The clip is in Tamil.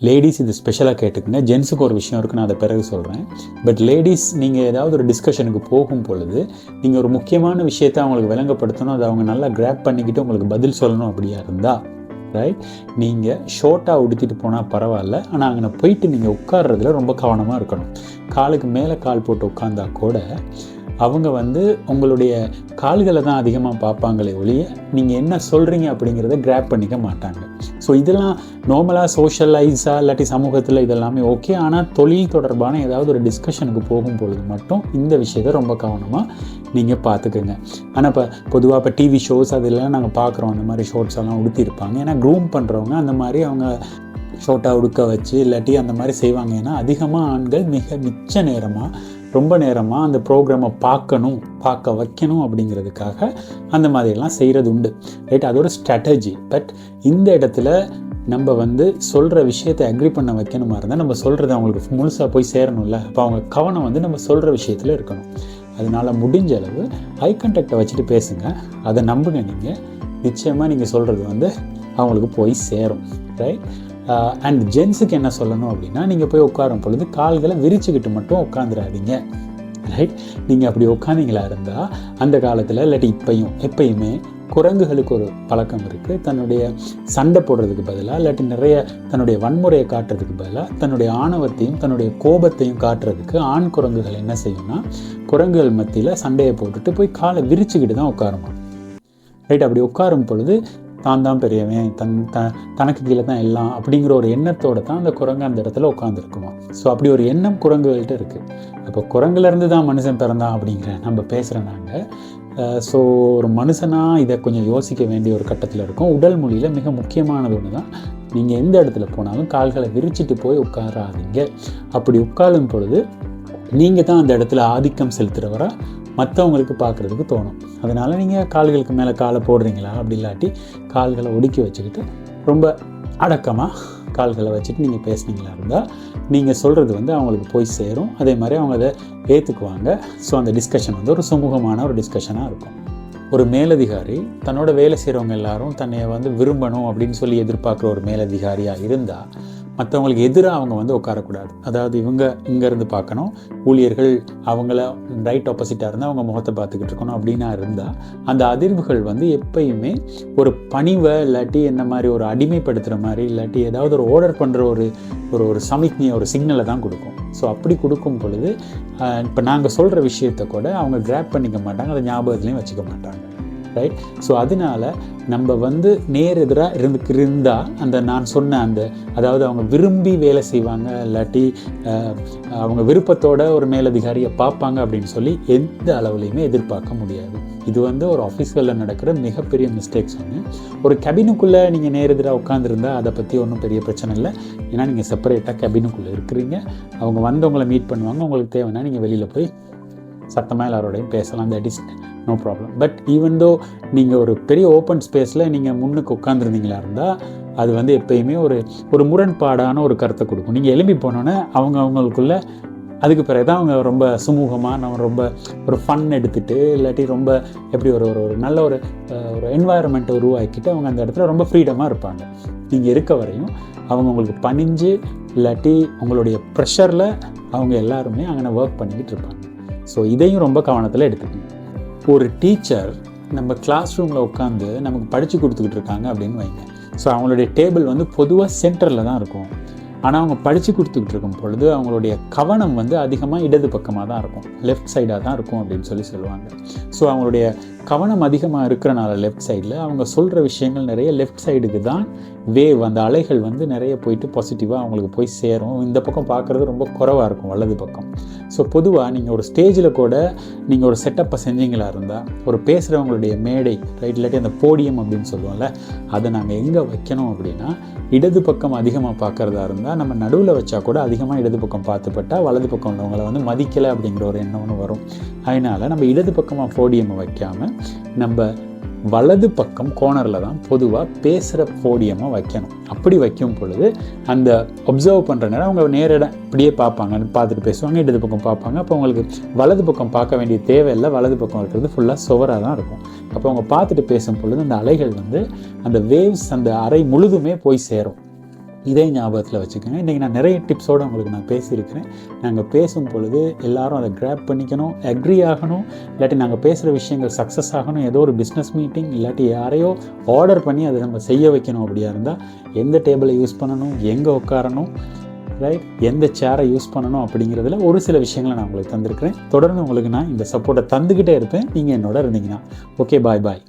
லேடிஸ் இது ஸ்பெஷலாக கேட்டுக்குங்க. ஜென்ஸுக்கு ஒரு விஷயம் இருக்குது நான் அதை பிறகு சொல்கிறேன் பட் லேடிஸ் நீங்கள் ஏதாவது ஒரு டிஸ்கஷனுக்கு போகும் பொழுது நீங்கள் ஒரு முக்கியமான விஷயத்தை அவங்களுக்கு விளங்கப்படுத்தணும் அதை அவங்க நல்லா கிராப் பண்ணிக்கிட்டு உங்களுக்கு பதில் சொல்லணும் அப்படியா இருந்தால் ரைட் நீங்கள் ஷோர்ட்டாக உடுத்திட்டு போனால் பரவாயில்ல ஆனால் அங்கே போயிட்டு நீங்கள் உட்கார்றதுல ரொம்ப கவனமாக இருக்கணும். காலுக்கு மேலே கால் போட்டு உட்காந்தா கூட அவங்க வந்து உங்களுடைய கால்களை தான் அதிகமாக பார்ப்பாங்களே ஒழிய நீங்கள் என்ன சொல்கிறீங்க அப்படிங்கிறத கிராப் பண்ணிக்க மாட்டாங்க. ஸோ இதெல்லாம் நார்மலாக சோஷியலைஸாக இல்லாட்டி சமூகத்தில் இதெல்லாமே ஓகே ஆனால் தொழில் தொடர்பான ஏதாவது ஒரு டிஸ்கஷனுக்கு போகும் பொழுது மட்டும் இந்த விஷயத்தை ரொம்ப கவனமாக நீங்கள் பார்த்துக்குங்க. ஆனால் இப்போ பொதுவாக இப்போ டிவி ஷோஸ் அதெல்லாம் நாங்கள் பார்க்குறோம். அந்த மாதிரி ஷோர்ட்ஸ் எல்லாம் உடுத்திருப்பாங்க ஏன்னா க்ரூம் பண்ணுறவங்க அந்த மாதிரி அவங்க ஷோட்டாக உடுக்க வச்சு இல்லாட்டி அந்த மாதிரி செய்வாங்க. ஏன்னா அதிகமாக ஆண்கள் மிக மிச்ச நேரமாக ரொம்ப நேரமாக அந்த ப்ரோக்ராமை பார்க்கணும் பார்க்க வைக்கணும் அப்படிங்கிறதுக்காக அந்த மாதிரிலாம் செய்கிறது உண்டு. ரைட் அது ஒரு ஸ்ட்ராட்டஜி பட் இந்த இடத்துல நம்ம வந்து சொல்கிற விஷயத்தை அக்ரி பண்ண வைக்கணுமா இருந்தால் நம்ம சொல்கிறது அவங்களுக்கு முழுசாக போய் சேரணும்ல. அப்போ அவங்க கவனம் வந்து நம்ம சொல்கிற விஷயத்தில் இருக்கணும். அதனால் முடிஞ்ச அளவு ஐ கண்டக்டை வச்சுட்டு பேசுங்க. அதை நம்புங்க நீங்கள் நிச்சயமாக நீங்கள் சொல்கிறது வந்து அவங்களுக்கு போய் சேரும். ரைட் அண்ட் ஜென்ஸுக்கு என்ன சொல்லணும் அப்படின்னா நீங்கள் போய் உட்காரும் பொழுது கால்களை விரிச்சுக்கிட்டு மட்டும் உட்காந்துடாதீங்க ரைட் நீங்கள் அப்படி உட்காந்தீங்களா இருந்தால் அந்த காலத்தில் இல்லாட்டி இப்பையும் எப்பயுமே குரங்குகளுக்கு ஒரு பழக்கம் இருக்குது தன்னுடைய சண்டை போடுறதுக்கு பதிலாக இல்லாட்டி நிறைய தன்னுடைய வன்முறையை காட்டுறதுக்கு பதிலாக தன்னுடைய ஆணவத்தையும் தன்னுடைய கோபத்தையும் காட்டுறதுக்கு ஆண் குரங்குகள் என்ன செய்யும்னா குரங்குகள் மத்தியில் சண்டையை போட்டுட்டு போய் காலை விரிச்சுக்கிட்டு தான் உட்காருமா. ரைட் அப்படி உட்காரும் பொழுது தான் தான் பெரியவன் தன் த தனக்கு கீழே தான் எல்லாம் அப்படிங்கிற ஒரு எண்ணத்தோடு தான் அந்த குரங்கு அந்த இடத்துல உட்காந்துருக்குமா ஸோ அப்படி ஒரு எண்ணம் குரங்குகள்கிட்ட இருக்குது அப்போ குரங்குலேருந்து தான் மனுஷன் பிறந்தான் அப்படிங்கிற நம்ம பேசுகிற நாங்கள் ஸோ ஒரு மனுஷனாக இதை கொஞ்சம் யோசிக்க வேண்டிய ஒரு கட்டத்தில் இருக்கும். உடல் மொழியில் மிக முக்கியமானது ஒன்று தான் நீங்கள் எந்த இடத்துல போனாலும் கால்களை விரிச்சிட்டு போய் உட்காராதீங்க. அப்படி உட்காரும் பொழுது நீங்கள் தான் அந்த இடத்துல ஆதிக்கம் செலுத்துகிறவராக மற்றவங்களுக்கு பார்க்குறதுக்கு தோணும். அதனால் நீங்கள் கால்களுக்கு மேலே காலை போடுறீங்களா? அப்படி இல்லாட்டி கால்களை ஒடுக்கி வச்சுக்கிட்டு ரொம்ப அடக்கமாக கால்களை வச்சுட்டு நீங்கள் பேசுனீங்களா இருந்தால் நீங்கள் சொல்கிறது வந்து அவங்களுக்கு போய் சேரும். அதே மாதிரி அவங்க அதை ஏற்றுக்குவாங்க ஸோ அந்த டிஸ்கஷன் வந்து ஒரு சுமூகமான ஒரு டிஸ்கஷனாக இருக்கும். ஒரு மேலதிகாரி தன்னோட வேலை செய்கிறவங்க எல்லாரும் தன்னை வந்து விரும்பணும் அப்படின்னு சொல்லி எதிர்பார்க்குற ஒரு மேலதிகாரியாக இருந்தால் மற்றவங்களுக்கு எதிராக அவங்க வந்து உட்காரக்கூடாது. அதாவது இவங்க இங்கேருந்து பார்க்கணும். ஊழியர்கள் அவங்கள ரைட் ஆப்போசிட்டாக இருந்தால் அவங்க முகத்தை பார்த்துக்கிட்டு இருக்கணும் அப்படின்னா இருந்தால் அந்த அதிர்வுகள் வந்து எப்பயுமே ஒரு பணிவை இல்லாட்டி என்ன மாதிரி ஒரு அடிமைப்படுத்துகிற மாதிரி இல்லாட்டி ஏதாவது ஒரு ஆர்டர் பண்ணுற ஒரு ஒரு ஒரு சமிக்ஞை ஒரு சிக்னலை தான் கொடுக்கும். ஸோ அப்படி கொடுக்கும் பொழுது இப்போ நாங்கள் சொல்கிற விஷயத்தை கூட அவங்க கிராப் பண்ணிக்க மாட்டாங்க. அதை ஞாபகத்துலேயும் வச்சுக்க மாட்டாங்க. ரைட் ஸோ அதனால நம்ம வந்து நேர் எதிராக இருந்து இருந்தால் அந்த நான் சொன்ன அந்த அதாவது அவங்க விரும்பி வேலை செய்வாங்க இல்லாட்டி அவங்க விருப்பத்தோட ஒரு மேலதிகாரியை பார்ப்பாங்க அப்படின்னு சொல்லி எந்த அளவுலையுமே எதிர்பார்க்க முடியாது. இது வந்து ஒரு ஆஃபீஸ்களில் நடக்கிற மிகப்பெரிய மிஸ்டேக்ஸ் ஒன்று ஒரு கெபினுக்குள்ளே நீங்கள் நேர் எதிராக உட்காந்துருந்தா அதை பற்றி ஒன்றும் பெரிய பிரச்சனை இல்லை. ஏன்னா நீங்கள் செப்பரேட்டாக கெபினுக்குள்ளே இருக்கிறீங்க. அவங்க வந்தவங்களை மீட் பண்ணுவாங்க. உங்களுக்கு தேவைன்னா நீங்கள் வெளியில் போய் சத்தமாக எல்லாரோடையும் பேசலாம். That is no problem but even though நீங்கள் ஒரு பெரிய ஓப்பன் ஸ்பேஸில் நீங்கள் முன்னுக்கு உட்காந்துருந்தீங்களா இருந்தால் அது வந்து எப்பயுமே ஒரு ஒரு முரண்பாடான ஒரு கருத்தை கொடுக்கும். நீங்கள் எழும்பி போனோன்னே அவங்க அவங்களுக்குள்ள அதுக்கு பிறகு தான் அவங்க ரொம்ப சுமூகமாக நம்ம ரொம்ப ஒரு ஃபன் எடுத்துகிட்டு இல்லாட்டி ரொம்ப எப்படி ஒரு ஒரு ஒரு நல்ல ஒரு ஒரு என்வாயர்மெண்ட்டை உருவாக்கிட்டு அவங்க அந்த இடத்துல ரொம்ப ஃப்ரீடமாக இருப்பாங்க. நீங்கள் இருக்க வரையும் அவங்க உங்களுக்கு பணிஞ்சு இல்லாட்டி உங்களுடைய ப்ரெஷரில் அவங்க எல்லாருமே அங்கே ஒர்க் பண்ணிக்கிட்டு இருப்பாங்க. ஸோ இதையும் ரொம்ப கவனத்தில் எடுத்துக்கணும். ஒரு டீச்சர் நம்ம கிளாஸ் ரூமில் உட்காந்து நமக்கு படித்து கொடுத்துக்கிட்டு இருக்காங்க அப்படின்னு வைங்க. ஸோ அவங்களுடைய டேபிள் வந்து பொதுவாக சென்டரில் தான் இருக்கும். ஆனால் அவங்க படித்து கொடுத்துக்கிட்டு இருக்கும் பொழுது அவங்களுடைய கவனம் வந்து அதிகமாக இடது பக்கமாக தான் இருக்கும். லெஃப்ட் சைடாக தான் இருக்கும் அப்படின்னு சொல்லி சொல்லுவாங்க. ஸோ அவங்களுடைய கவனம் அதிகமாக இருக்கிறனால லெஃப்ட் சைடில் அவங்க சொல்கிற விஷயங்கள் நிறைய லெஃப்ட் சைடுக்கு தான் வேவ் அந்த அலைகள் வந்து நிறைய போயிட்டு பாசிட்டிவாக அவங்களுக்கு போய் சேரும். இந்த பக்கம் பார்க்குறது ரொம்ப குறவாக இருக்கும் வலது பக்கம். ஸோ பொதுவாக நீங்கள் ஒரு ஸ்டேஜில் கூட நீங்கள் ஒரு செட்டப்பை செஞ்சீங்களா இருந்தால் ஒரு பேசுகிறவங்களுடைய மேடை ரைட் இல்லாட்டி அந்த போடியம் அப்படின்னு சொல்லுவோம்ல அதை நாங்கள் எங்கே வைக்கணும் அப்படின்னா இடது பக்கம் அதிகமாக பார்க்குறதா இருந்தால் நம்ம நடுவில் வச்சா கூட அதிகமாக இடது பக்கம் பார்த்துப்பட்டால் வலது பக்கம் உள்ளவங்களை வந்து மதிக்கலை அப்படிங்கிற ஒரு எண்ணம் ஒன்று வரும். அதனால் நம்ம இடது பக்கமாக போடியம் வைக்காமல் நம்ம வலது பக்கம் கோணரில் தான் பொதுவாக பேசுகிற போடியமாக வைக்கணும். அப்படி வைக்கும் பொழுது அந்த ஒப்சர்வ் பண்ணுற நேரம் அவங்க நேரிட இப்படியே பார்ப்பாங்க பார்த்துட்டு பேசுவாங்க இடது பக்கம் பார்ப்பாங்க. அப்போ அவங்களுக்கு வலது பக்கம் பார்க்க வேண்டிய தேவையில்லை. வலது பக்கம் இருக்கிறது ஃபுல்லாக சுவராக தான் இருக்கும். அப்போ அவங்க பார்த்துட்டு பேசும் பொழுது அந்த அலைகள் வந்து அந்த வேவ்ஸ் அந்த அறை முழுதுமே போய் சேரும். இதே ஞாபகத்தில் வச்சுக்கோங்க. இன்றைக்கி நான் நிறைய டிப்ஸோடு உங்களுக்கு நான் பேசியிருக்கிறேன். நாங்கள் பேசும் பொழுது எல்லாரும் அதை கிராப் பண்ணிக்கணும் அக்ரி ஆகணும். இல்லாட்டி நாங்கள் பேசுகிற விஷயங்கள் சக்ஸஸ் ஆகணும். ஏதோ ஒரு பிஸ்னஸ் மீட்டிங் இல்லாட்டி யாரையோ ஆர்டர் பண்ணி அதை நம்ம செய்ய வைக்கணும் அப்படியா இருந்தால் எந்த டேபிளை யூஸ் பண்ணணும் எங்கே உட்காரணும் ரைட் எந்த சேரை யூஸ் பண்ணணும் அப்படிங்கிறதுல ஒரு சில விஷயங்களை நான் உங்களுக்கு தந்திருக்கிறேன். தொடர்ந்து உங்களுக்கு நான் இந்த சப்போர்ட்டை தந்துக்கிட்டே இருப்பேன். நீங்கள் என்னோட இருந்தீங்கன்னா. ஓகே பாய் பாய்